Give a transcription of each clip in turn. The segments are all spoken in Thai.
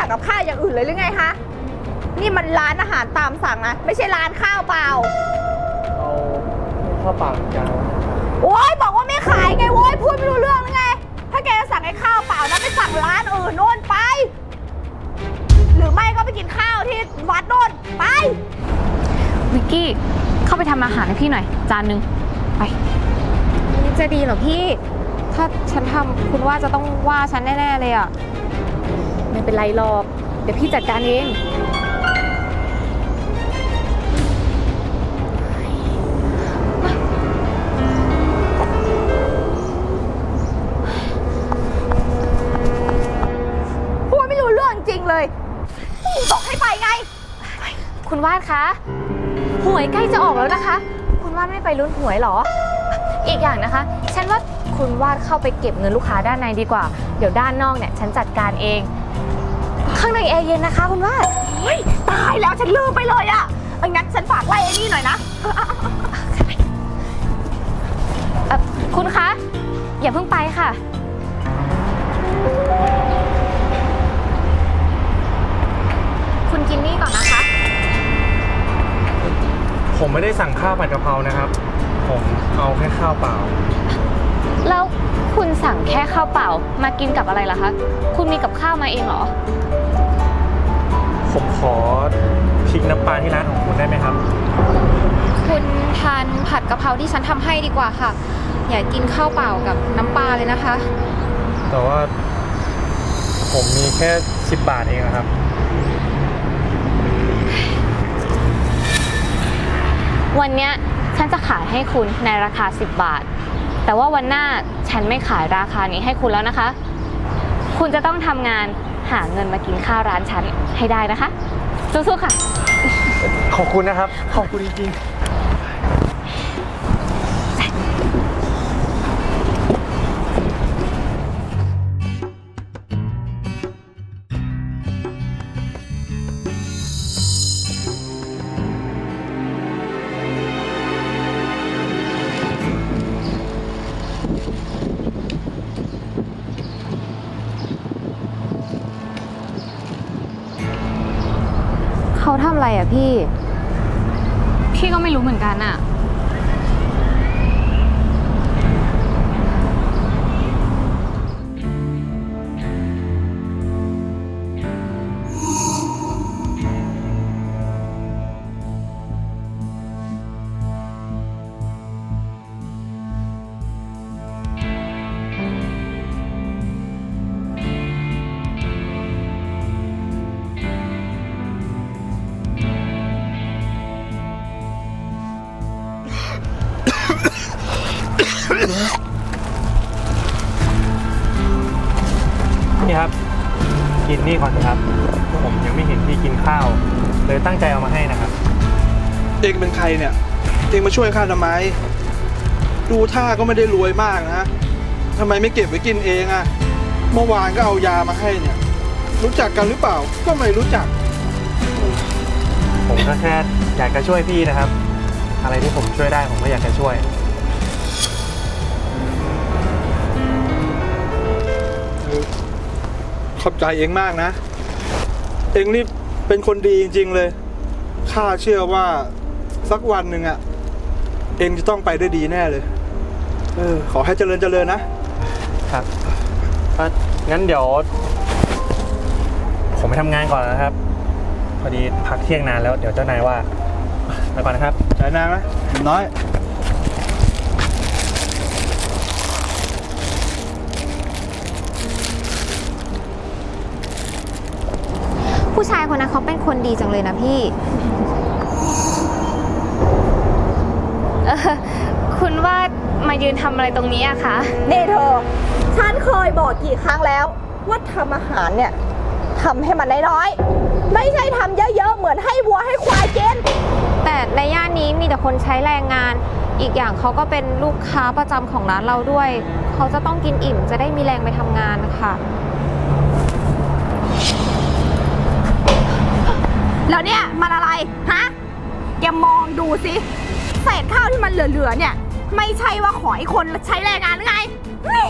สั่งกับข้าวอย่างอื่นเลยหรือไงคะ นี่มันร้านอาหารตามสั่งนะ ไม่ใช่ร้านข้าวเปล่า เอาข้าวเปล่าจานโอ้ยบอกว่าไม่ขายไงโว้ยพูดไม่รู้เรื่องหรือไง ถ้าแกจะสั่งไอ้ข้าวเปล่านะไปสั่งร้านอื่นโน่นไป หรือไม่ก็ไปกินข้าวที่วัดโน่นไป วิกกี้ เข้าไปทำอาหารให้พี่หน่อย จานหนึ่งไป จะดีเหรอพี่ ถ้าฉันทำคุณว่าจะต้องว่าฉันแน่ ๆ เลยอะ ไม่เป็นไรหรอก เดี๋ยวพี่จัดการเอง พูดไม่รู้เรื่องจริงเลยบอกให้ไปไง คุณวาดคะหวยใกล้จะออกแล้วนะคะ คุณวาดไม่ไปลุ้นหวยหรอ อีกอย่างนะคะ ฉันว่าคุณวาดเข้าไปเก็บเงินลูกค้าด้านในดีกว่า เดี๋ยวด้านนอกเนี่ย ฉันจัดการเอง ข้างในแอร์เย็นนะคะคุณวาดเฮ้ยตายแล้วฉันลืมไปเลยอะเอ้ยงั้นฉันฝากไล่ไอ้นี่หน่อยนะเอ่อคุณคะ อย่าเพิ่งไปค่ะ คุณกินนี่ก่อนนะคะ ผมไม่ได้สั่งข้าวผัดกะเพรานะครับ ผมเอาแค่ข้าวเปล่า แล้วคุณสั่งแค่ข้าวเปล่ามากินกับอะไรล่ะคะ คุณมีกับข้าวมาเองเหรอ ผมขอพริกน้ำปลาที่ร้านของคุณได้ไหมครับ คุณทานผัดกะเพราที่ฉันทำให้ดีกว่าค่ะ อย่ากินข้าวเปล่ากับน้ำปลาเลยนะคะ แต่ว่าผมมีแค่ 10 บาทเองนะครับ วันเนี้ยฉันจะขายให้คุณในราคา 10 บาท แต่ว่าวันหน้าฉันไม่ขายราคานี้ให้คุณแล้วนะคะ คุณจะต้องทำงาน หาเงินมากินข้าวร้านฉันให้ได้นะคะสู้ๆค่ะ ขอบคุณนะครับ ขอบคุณจริงเพี่ กินนี่ก่อนนะครับ ผมยังไม่เห็นพี่กินข้าว เลยตั้งใจเอามาให้นะครับ เองเป็นใครเนี่ย เองมาช่วยข้าทำไม ดูท่าก็ไม่ได้รวยมากนะทำไมไม่เก็บไว้กินเองอะเมื่อวานก็เอายามาให้เนี่ย รู้จักกันหรือเปล่า ก็ไม่รู้จัก ผมก็แค่อยากจะช่วยพี่นะครับ อะไรที่ผมช่วยได้ผมก็อยากจะช่วย ขอบใจเองมากนะ เองนี่เป็นคนดีจริง ๆ เลย ข้าเชื่อว่าสักวันหนึ่งอะเองจะต้องไปได้ดีแน่เลย เออ ขอให้เจริญเจริญนะ ครับเอ่องั้นเดี๋ยว ผมไปทำงานก่อนนะครับ พอดีพักเที่ยงนานแล้ว เดี๋ยวเจ้านายว่าไปก่อนนะครับ ใจนางนะหนุ่มน้อย ชายคนนั้นเขาเป็นคนดีจังเลยนะพี่เออคุณว่ามายืนทำอะไรตรงนี้อะคะ นี่เธอ ฉันเคยบอกกี่ครั้งแล้ว ว่าทำอาหารเนี่ยทำให้มันน้อยๆ ไม่ใช่ทำเยอะๆ เหมือนให้วัวให้ควายกิน แต่ในย่านนี้มีแต่คนใช้แรงงาน อีกอย่างเขาก็เป็นลูกค้าประจำของร้านเราด้วย เขาจะต้องกินอิ่มจะได้มีแรงไปทำงานค่ะ แล้วเนี่ยมันอะไร ฮะ แกมองดูสิเศษข้าวที่มันเหลือๆเนี่ย ไม่ใช่ว่าขอให้คนใช้แรงงานหรือไงเฮ้ย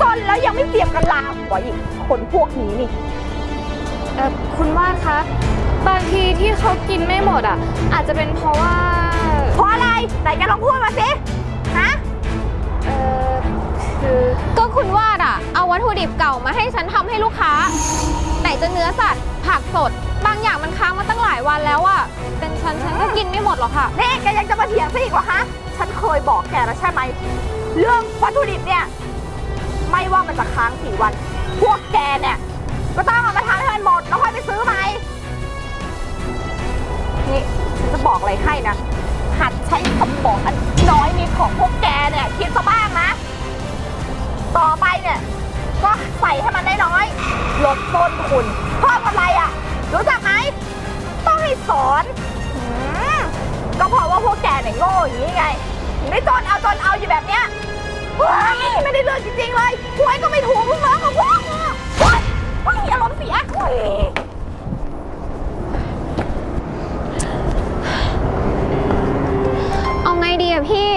จแล้วยังไม่เตรียมกันลาหัวอีกคนพวกนี้นี่ เออคุณวาดคะบางทีที่เขากินไม่หมดอะ อาจจะเป็นเพราะว่า เพราะอะไรไหนแกลองพูดมาสิ ฮะเออคือ ก็คุณวาดอะเอาวัตถุดิบเก่ามาให้ฉันทำให้ลูกค้า ไหนจะเนื้อสัตว์ผักสด บางอย่างมันค้างมาตั้งหลายวันแล้วอะเป็นฉันฉันก็กินไม่หมดหรอกค่ะ นี่แกยังจะมาเถียงซะอีกเหรอฮะ ฉันเคยบอกแกแล้วใช่ไหม เรื่องวัตถุดิบเนี่ย ไม่ว่ามันจะค้างกี่วัน พวกแกเนี่ย ก็ต้องเอามาทำให้มันหมดแล้วค่อยไปซื้อใหม่ นี่ฉันจะบอกอะไรให้นะ หัดใช้สมองอันน้อยนิดของพวกแกเนี่ยคิดซะบ้างนะ ต่อไปเนี่ย ก็ใส่ให้มันได้น้อยลดต้นทุนเพิ่มกำไรอะ รู้จักไหม ต้องให้สอนอืมก็เพราะว่าพวกแกเนี่ยโง่อย่างนี้ไงถึงได้จนเอาจนเอาอยู่แบบเนี้ยเฮ้ยไม่ได้เรื่องจริงๆเลยหวยก็ไม่ถูกพวกน้องกับพวกมึงเฮ้ยเฮ้ยอารมณ์เสียเฮ้ยเอาไงดีอะพี่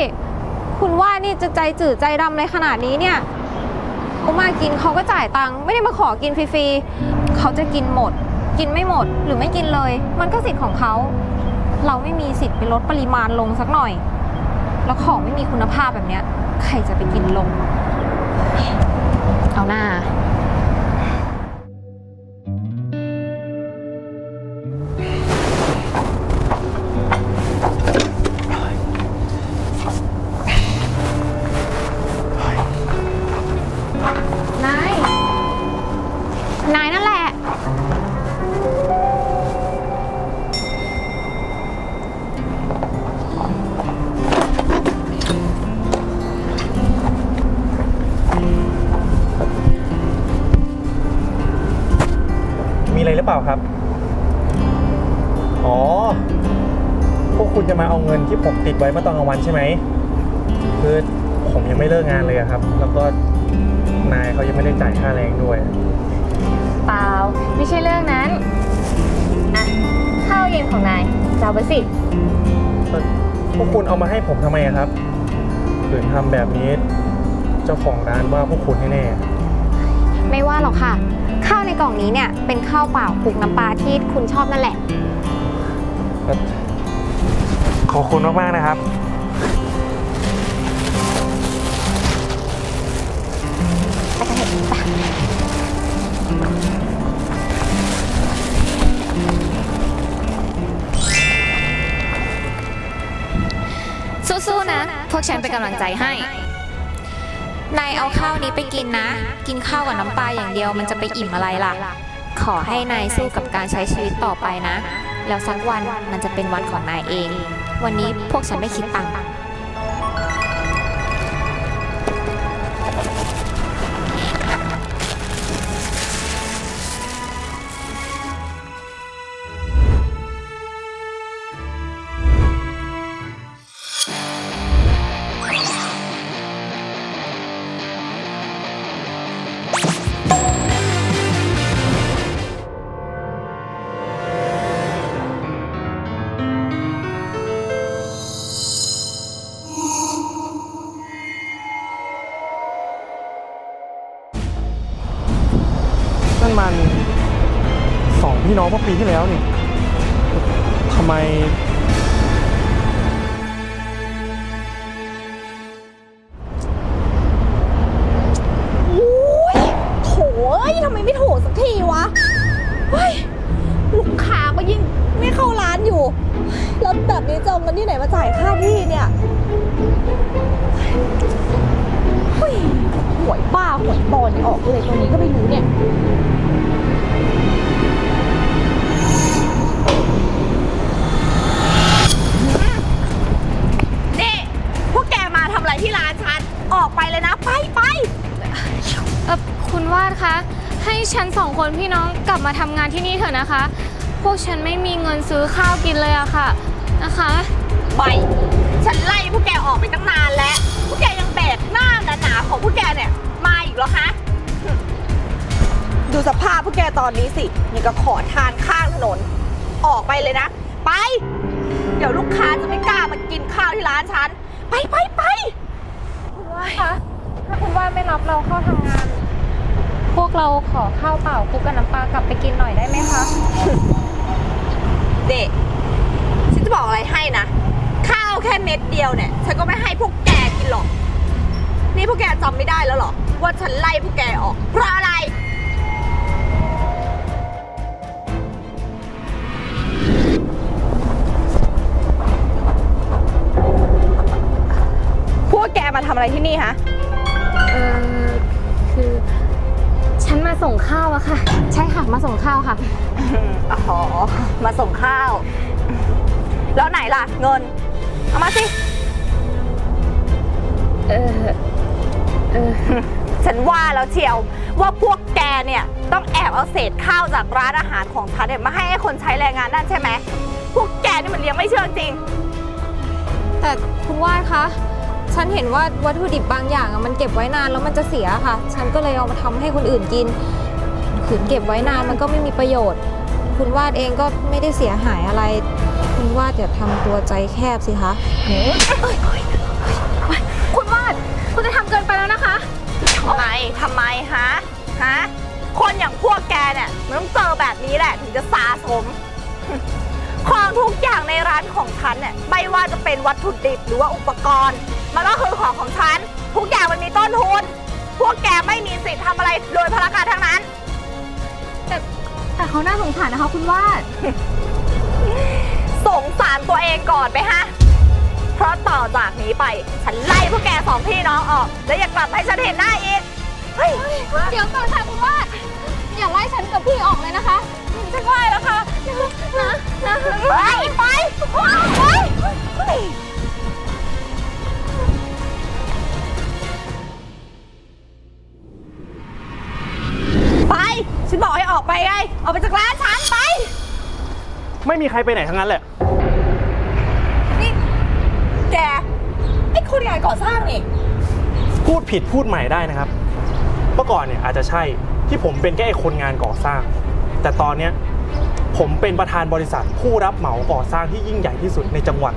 คุณว่านี่จะใจจืดใจดำเลยขนาดนี้เนี่ย เขามากินเขาก็จ่ายตังค์ไม่ได้มาขอกินฟรีๆเขาจะกินหมด กินไม่หมดหรือไม่กินเลย มันก็สิทธิ์ของเขาเราไม่มีสิทธิ์ไปลดปริมาณลงสักหน่อย แล้วของไม่มีคุณภาพแบบเนี้ยใครจะไปกินลง อะไรหรือเปล่าครับ อ๋อ พวกคุณจะมาเอาเงินที่ผมติดไว้เมื่อตอนกลางวันใช่ไหม คือผมยังไม่เลิกงานเลยอะครับ แล้วก็นายเขายังไม่ได้จ่ายค่าแรงด้วย เปล่า ไม่ใช่เรื่องนั้นอะข้าวเย็นของนายจะเอาไปสิ พวกคุณเอามาให้ผมทำไมอะครับถือทำแบบนี้ เจ้าของร้านว่าพวกคุณแน่ ไม่ว่าหรอกค่ะ ข้าวในกล่องนี้เนี่ยเป็นข้าวเปล่าคลุกน้ำปลาที่คุณชอบนั่นแหละๆขอบคุณมาก ๆ นะครับสู้ๆนะ พวกฉันเป็นกำลังใจให้ นายเอาข้าวนี้ไปกินนะ กินข้าวกับน้ำปลาอย่างเดียวมันจะไปอิ่มอะไรล่ะ ขอให้นายสู้กับการใช้ชีวิตต่อไปนะ แล้วสักวันมันจะเป็นวันของนายเอง วันนี้พวกฉันไม่คิดตังค์ พี่น้องเมื่อปีที่แล้วนี่ทำไมอุ้ยโถเอ้ยทำไมไม่ถูสักทีวะเฮ้ยลูกค้าก็ยิ่งไม่เข้าร้านอยู่ แล้วแบบนี้จะเอาเงินที่ไหนมาจ่ายค่าที่เนี่ยเฮ้ยหวยบ้าหวยบอลนี่ออกเลยตัวนี้ก็ไม่ มาทำงานที่นี่เถอะนะคะ พวกฉันไม่มีเงินซื้อข้าวกินเลยอะค่ะนะคะไปฉันไล่พวกแกออกไปตั้งนานแล้ว พวกแกยังแบกหน้าหนาๆของพวกแกเนี่ย มาอีกเหรอคะดูสภาพพวกแกตอนนี้สินี่ก็ขอทานข้างถนน ออกไปเลยนะ ไป เดี๋ยวลูกค้าจะไม่กล้ามากินข้าวที่ร้านฉัน ไปไปไปคุณว่าคะถ้าคุณว่าไม่รับเราเข้าทำงาน พวกเราขอข้าวเปล่าคลุกกับน้ำปลากลับไปกินหน่อยได้ไหมคะ เด็กฉันจะบอกอะไรให้นะ ข้าวแค่เม็ดเดียวเนี่ย ฉันก็ไม่ให้พวกแกกินหรอก นี่พวกแกจำไม่ได้แล้วเหรอ ว่าฉันไล่พวกแกออก เพราะอะไร พวกแกมาทำอะไรที่นี่ฮะ ส่งข้าวค่ะ อ๋อ มาส่งข้าว แล้วไหนล่ะ เงิน เอามาสิ เออ เออ ฉันว่าแล้วเชียวว่าพวกแกเนี่ยต้องแอบเอาเศษข้าวจากร้านอาหารของฉันเนี่ยมาให้ไอ้คนใช้แรงงานนั่นใช่ไหม พวกแกนี่มันเลี้ยงไม่เชื่องจริง แต่คุณวาดคะ ฉันเห็นว่าวัตถุดิบบางอย่างอะมันเก็บไว้นานแล้วมันจะเสียค่ะ ฉันก็เลยเอามาทำให้คนอื่นกิน ขืนเก็บไว้นานมันก็ไม่มีประโยชน์ คุณวาดเองก็ไม่ได้เสียหายอะไร คุณวาดอย่าทำตัวใจแคบสิคะคุณวาด คุณจะทำเกินไปแล้วนะคะ ทำไม ทำไมฮะ ฮะ คนอย่างพวกแกเนี่ยมันต้องเจอแบบนี้แหละถึงจะสะสม ของทุกอย่างในร้านของฉันเนี่ยไม่ว่าจะเป็นวัตถุดิบหรือว่าอุปกรณ์ มันก็คือของของฉัน ทุกอย่างมันมีต้นทุน พวกแกไม่มีสิทธิ์ทำอะไรโดยพละการทั้งนั้น แต่เขาน่าสงสารนะคะคุณวาด สงสารตัวเองก่อนไหมฮะ เพราะต่อจากนี้ไป ฉันไล่พวกแกสองพี่น้องออก แล้วอย่ากลับมาให้ฉันเห็นหน้าอีก เฮ้ยเดี๋ยวก่อนค่ะคุณวาด อย่าไล่ฉันกับพี่ออกเลยนะคะ ฉันไหวแล้วค่ะนะนะไปไปไปไป ไม่มีใครไปไหนทั้งนั้นแหละ นี่แกไอ้คนงานก่อสร้างนี่ พูดผิดพูดใหม่ได้นะครับ เมื่อก่อนเนี่ยอาจจะใช่ที่ผมเป็นแค่ไอ้คนงานก่อสร้าง แต่ตอนเนี้ยผมเป็นประธานบริษัทผู้รับเหมาก่อสร้างที่ยิ่งใหญ่ที่สุดในจังหวัด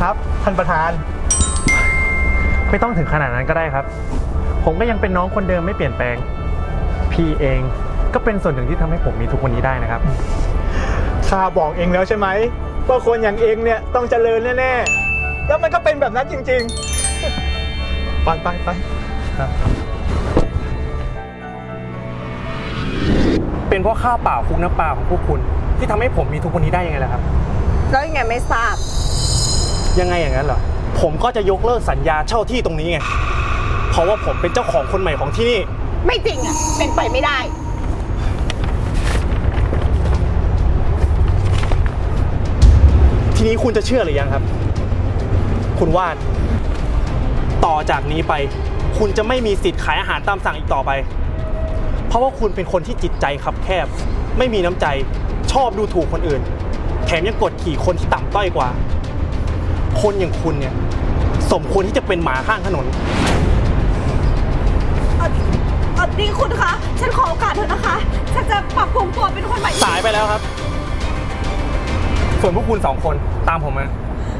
ครับ ท่านประธาน ไม่ต้องถึงขนาดนั้นก็ได้ครับ ผมก็ยังเป็นน้องคนเดิมไม่เปลี่ยนแปลง พี่เองก็เป็นส่วนหนึ่งที่ทำให้ผมมีทุกวันนี้ได้นะครับ ข้าบอกเองแล้วใช่ไหมว่าคนอย่างเองเนี่ยต้องเจริญแน่ๆ แล้วมันก็เป็นแบบนั้นจริงๆ ไปไปไปเป็นเพราะข้าวเปล่าคลุกน้ำปลาของพวกคุณ ที่ทำให้ผมมีทุกวันนี้ได้ยังไงล่ะครับ แล้วยังไงไม่ทราบ ยังไงอย่างนั้นเหรอผมก็จะยกเลิกสัญญาเช่าที่ตรงนี้ไงเพราะว่าผมเป็นเจ้าของคนใหม่ของที่นี่ ไม่จริงอะเป็นไปไม่ได้ ทีนี้คุณจะเชื่อหรือยังครับ คุณวาดต่อจากนี้ไป คุณจะไม่มีสิทธิ์ขายอาหารตามสั่งอีกต่อไป เพราะว่าคุณเป็นคนที่จิตใจคับแคบ ไม่มีน้ำใจ ชอบดูถูกคนอื่น แถมยังกดขี่คนที่ต่ำต้อยกว่า คนอย่างคุณเนี่ย สมควรที่จะเป็นหมาข้างถนน เออเออดีคุณคะ ฉันขอโอกาสเถอะนะคะ ฉันจะปรับปรุงตัวเป็นคนใหม่สายไปแล้วครับ ส่วนพวกคุณสองคนตามผมมา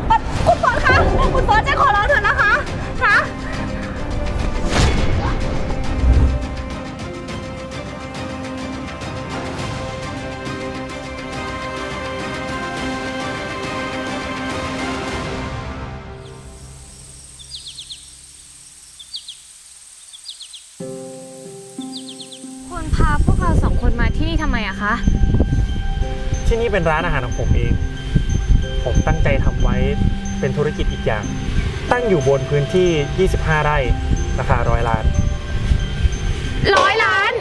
เอ่อคุณเฟิร์สคะ คุณเฟิร์สฉันขอ นมาที่นี่ทำไมอะคะทที่นี่เป็นร้านอาหารของผมเอง ผมตั้งใจทำไว้เป็นธุรกิจอีกอย่าง ตั้งอยู่บนพื้นที่ 25 ไร่ ราคาร้อยล้าน ร้อยล้าน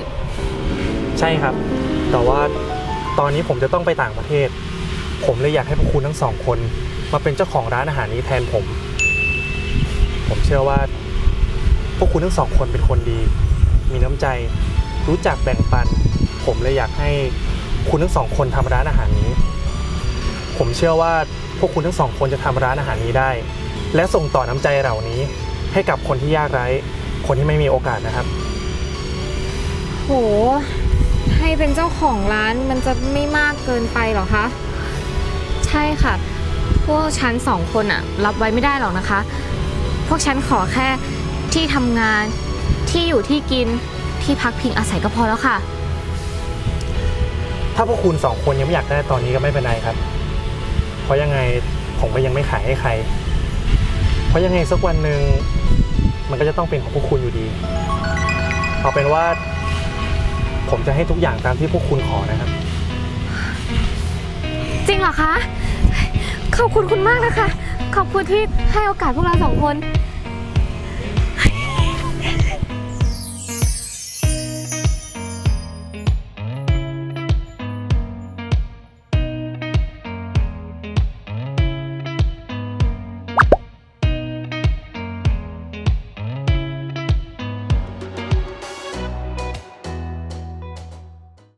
ใช่ครับ แต่ว่าตอนนี้ผมจะต้องไปต่างประเทศ ผมเลยอยากให้พวกคุณทั้งสองคน มาเป็นเจ้าของร้านอาหารนี้แทนผม ผมเชื่อว่า พวกคุณทั้งสองคนเป็นคนดี มีน้ำใจ รู้จักแบ่งปัน ผมเลยอยากให้ คุณทั้งสองคนทำร้านอาหารนี้ ผมเชื่อว่าพวกคุณทั้งสองคนจะทำร้านอาหารนี้ได้ และส่งต่อน้ำใจเหล่านี้ ให้กับคนที่ยากไร้ คนที่ไม่มีโอกาสนะครับ โห ให้เป็นเจ้าของร้านมันจะไม่มากเกินไปเหรอคะ ใช่ค่ะ พวกฉันสองคนอะรับไว้ไม่ได้หรอกนะคะ พวกฉันขอแค่ที่ทำงานที่อยู่ที่กินที่พักพิงอาศัยก็พอแล้วค่ะ ถ้าพวกคุณสองคนยังไม่อยากได้ตอนนี้ก็ไม่เป็นไรครับ เพราะยังไงผมก็ยังไม่ขายให้ใคร เพราะยังไงสักวันหนึ่งมันก็จะต้องเป็นของพวกคุณอยู่ดี เอาเป็นว่า ผมจะให้ทุกอย่างตามที่พวกคุณขอนะครับ จริงเหรอคะ ขอบคุณคุณมากนะคะ ขอบคุณที่ให้โอกาสพวกเราสองคน